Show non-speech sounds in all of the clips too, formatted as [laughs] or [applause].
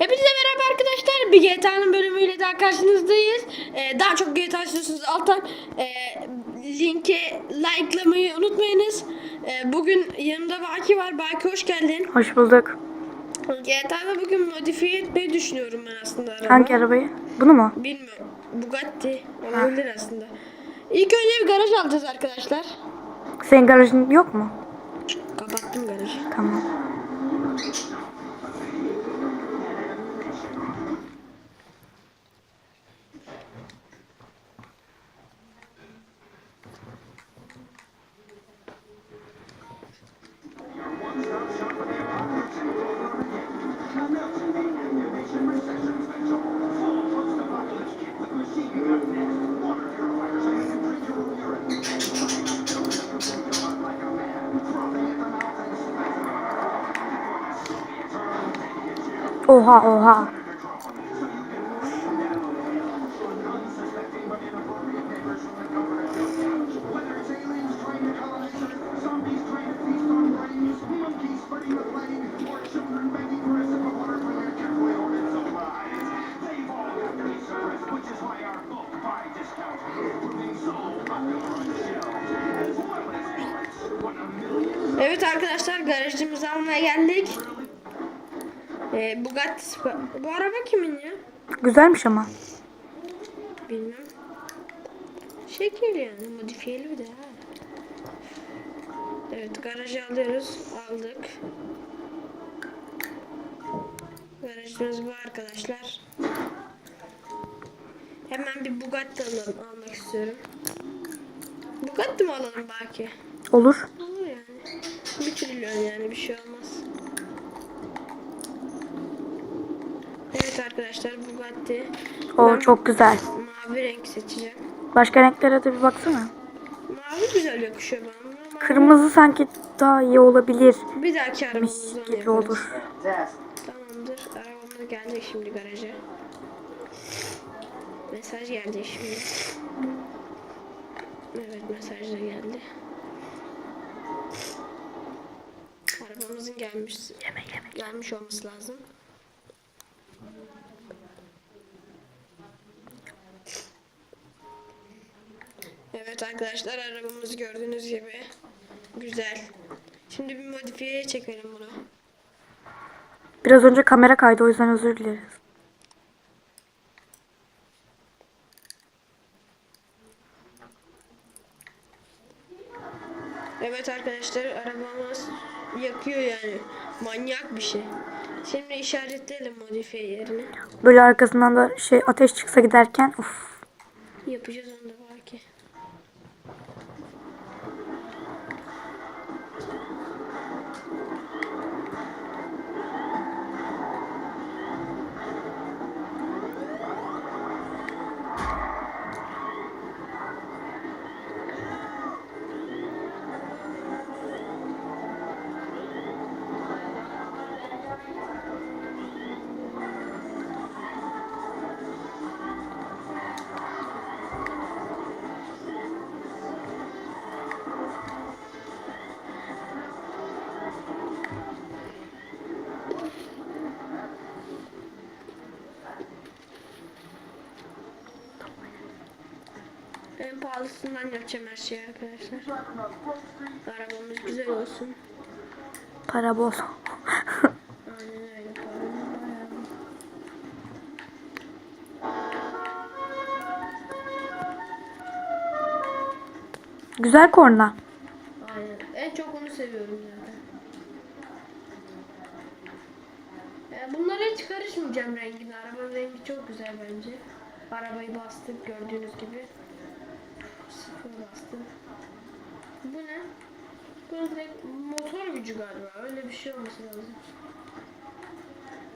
Hepinize merhaba arkadaşlar. Bir GTA'nın bölümüyle daha karşınızdayız. Ee, daha çok GTA istiyorsanız alttan e, linki likelamayı unutmayınız. Ee, bugün yanımda Baki var. Baki hoş geldin. Hoş bulduk. GTA'da bugün modifiye etmeyi düşünüyorum ben aslında araba. Hangi arabayı? Bunu mu? Bilmiyorum. Bugatti olabilir aslında. İlk önce bir garaj alacağız arkadaşlar. Senin garajın yok mu? Kapattım garajı. Tamam. Oha oha. Evet Ee, Bugatti Spa- Bu araba kimin ya? Güzelmiş ama. Bilmem. Şekil yani modifiyeli bir de ha. Evet garajı alıyoruz. Aldık. Garajımız bu arkadaşlar. Hemen bir Bugatti alalım, almak istiyorum. Bugatti mi alalım belki? Olur. Olur yani. Bir trilyon yani bir şey olmaz. Evet arkadaşlar Bugatti. O çok güzel. Mavi renk seçeceğim. Başka renklere de bir baksana. Mavi güzel yakışıyor bana. Ama Kırmızı sanki daha iyi olabilir. Bir dahaki arabamızdan Gibi yaparız. olur. Tamamdır. Arabamız gelecek şimdi garaja. Mesaj geldi şimdi. Evet mesaj da geldi. Arabamızın gelmiş gelmiş olması lazım. Evet arkadaşlar arabamız gördüğünüz gibi güzel. Şimdi bir modifiyeye çekelim bunu. Biraz önce kamera kaydı o yüzden özür dileriz. Evet arkadaşlar arabamız yakıyor yani. Manyak bir şey. Şimdi işaretleyelim modifiye yerini. Böyle arkasından da şey ateş çıksa giderken uf. Yapacağız onu da En pahalısından yapacağım her şeyi arkadaşlar. Arabamız güzel olsun. Para bol. Aynen öyle. Güzel korna. Aynen. En çok onu seviyorum zaten. Yani bunlara hiç karışmayacağım rengine. Arabanın rengi çok güzel bence. Arabayı bastık gördüğünüz gibi. Sıfır bastım. Bu ne? Bu direkt motor gücü galiba. Öyle bir şey olması lazım.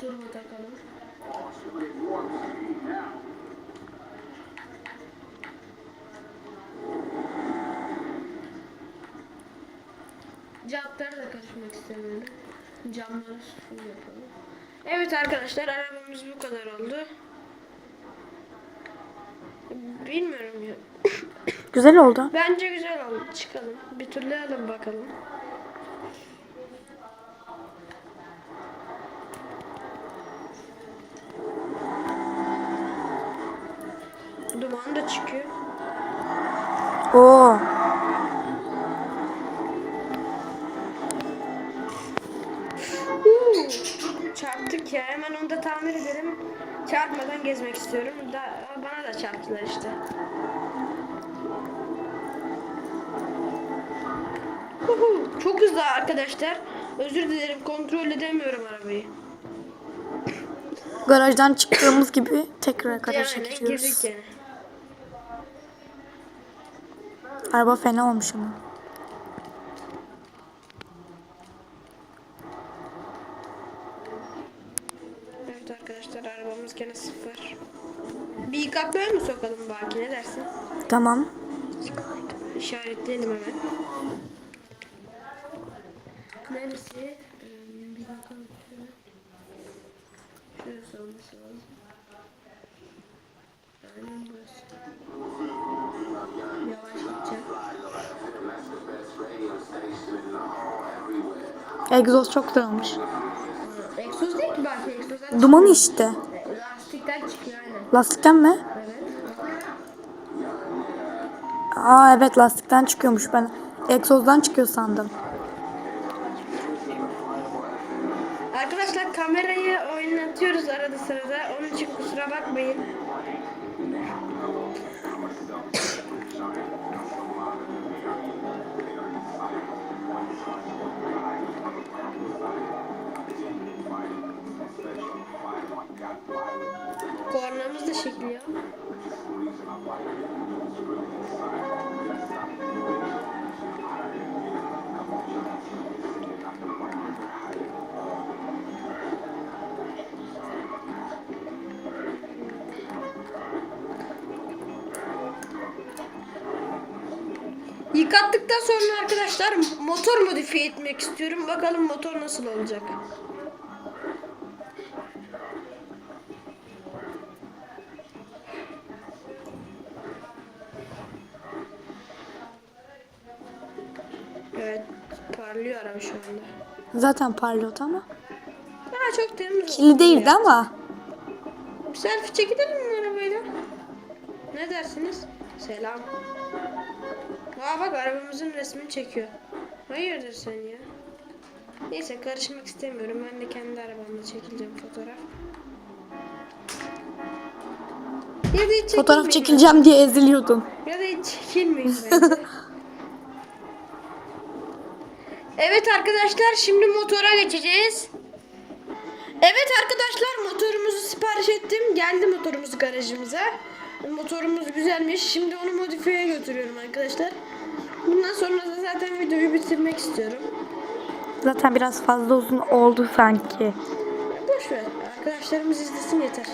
Turbo takalım. Jantlara da karışmak istemiyorum. Camları full yapalım. Evet arkadaşlar arabamız bu kadar oldu. Bilmiyorum ya. Güzel oldu. Bence güzel oldu. Çıkalım. Bir turlayalım bakalım. Duman da çıkıyor. Oo. Çarptık ya. Hemen onu da tamir edelim. Çarpmadan gezmek istiyorum. Da, bana da çarptılar işte. Çok hızlı arkadaşlar. Özür dilerim kontrol edemiyorum arabayı. Garajdan çıktığımız gibi tekrar garaja Yani gidiyoruz. yani. Araba fena olmuş ama. Evet arkadaşlar arabamız gene sıfır. Bir yıkaklığa mı sokalım belki ne dersin? Tamam. İşaretleyelim hemen. Neresi? Ee, bir bakalım şöyle. Şurası olması lazım. Aynen burası. Yavaş. Egzoz çok olmuş. Egzoz değil ki belki egzozdan Duman işte. Lastikten çıkıyor aynen. Lastikten mi? Evet. Aa evet lastikten çıkıyormuş ben. Egzozdan çıkıyor sandım. Kamerayı oynatıyoruz arada sırada. Onun için kusura bakmayın. Kornamız da çekiliyor. Yıkattıktan sonra arkadaşlar motor modifiye etmek istiyorum. Bakalım motor nasıl olacak. Evet parlıyor araba şu anda. Zaten parlıyordu ama. Aa çok temiz. Kirli değildi Ya. ama. Bir selfie çekelim mi arabayla? Ne dersiniz? Selam. Aa bak arabamızın resmini çekiyor. Hayırdır sen ya? Neyse karışmak istemiyorum. Ben de kendi arabamla çekileceğim fotoğraf. Ya da hiç Fotoğraf çekileceğim diye eziliyordum. ben. Ya da hiç çekilmeyeyim bence. [laughs] evet arkadaşlar şimdi motora geçeceğiz. Evet arkadaşlar motorumuzu sipariş ettim. Geldi motorumuz garajımıza. Motorumuz güzelmiş. Şimdi onu modifiyeye götürüyorum arkadaşlar. Bundan sonra da zaten videoyu bitirmek istiyorum. Zaten biraz fazla uzun oldu sanki. Boş ver. Arkadaşlarımız izlesin yeter.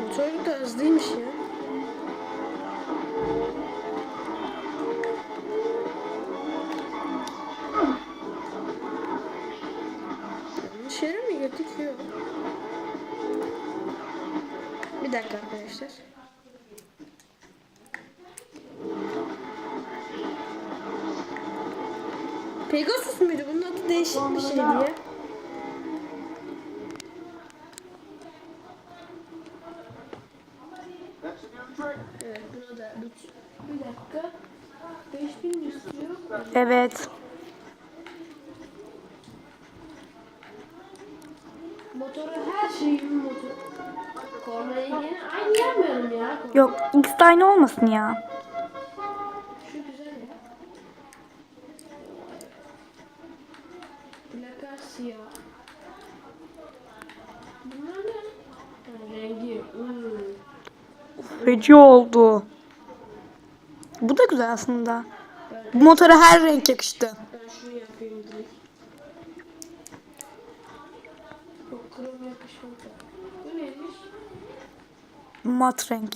Motor da hızlıymış ya. Yanlış yere mi Yok. Bir dakika arkadaşlar. Pegasus muydu? Bunun adı değişik bir. 5000 istiyor. Evet. Motoru her şeyin motor. Kornayı yine aynı yapmıyorum ya. Yok ikisi de aynı olmasın ya. Şu güzel ya. Plaka siyah. Bunlar ne? Ha, rengi. Hmm. Feci oldu. Bu da güzel aslında. Bu motora her renk yakıştı. Mat renk.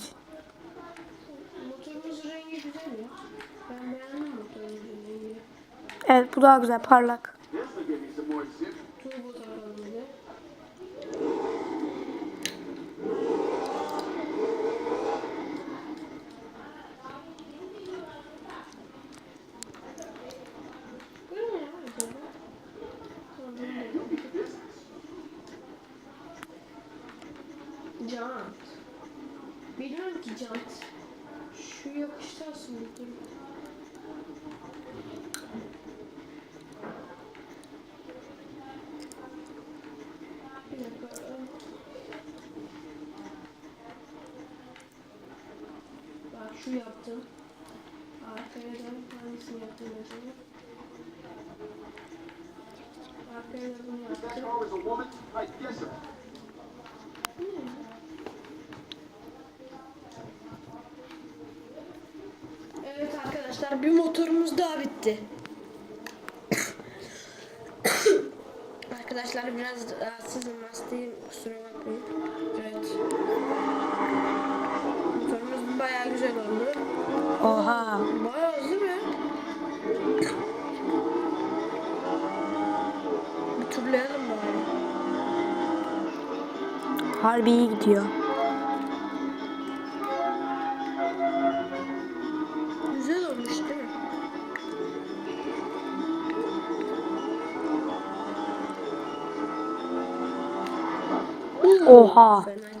Evet bu daha güzel parlak. Jaunt acaba? Bilmiyorum ki jant. Şu yapıştırsın bir dur. Bak şu yaptım. Arkaya da hangisini yaptım mesela? Arkaya da yaptım. Bitti. arkadaşlar biraz rahatsızım hastayım kusura bakmayın. Evet. Motorumuz bayağı güzel oldu. Oha. Bayağı hızlı be. Bir turlayalım bari. Harbi iyi gidiyor. Oha. Fena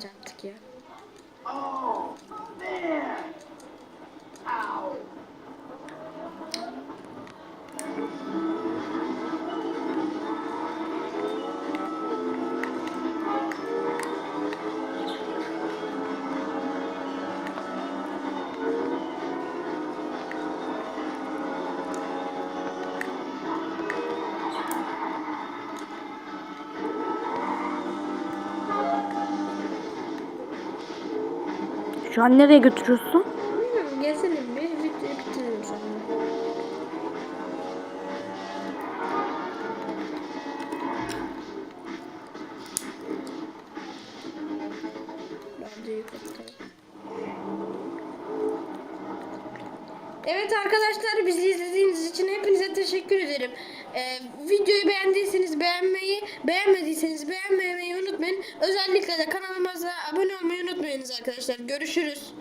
Şu an nereye götürüyorsun? Bilmiyorum gezelim bir videoyu bitirelim kapatalım. Evet arkadaşlar bizi izlediğiniz için hepinize teşekkür ederim. Ee, videoyu beğendiyseniz beğenmeyi, beğenmediyseniz beğenmemeyi unutmayın. Özellikle de kanalımıza abone olmayı unutmayınız arkadaşlar. Görüşürüz.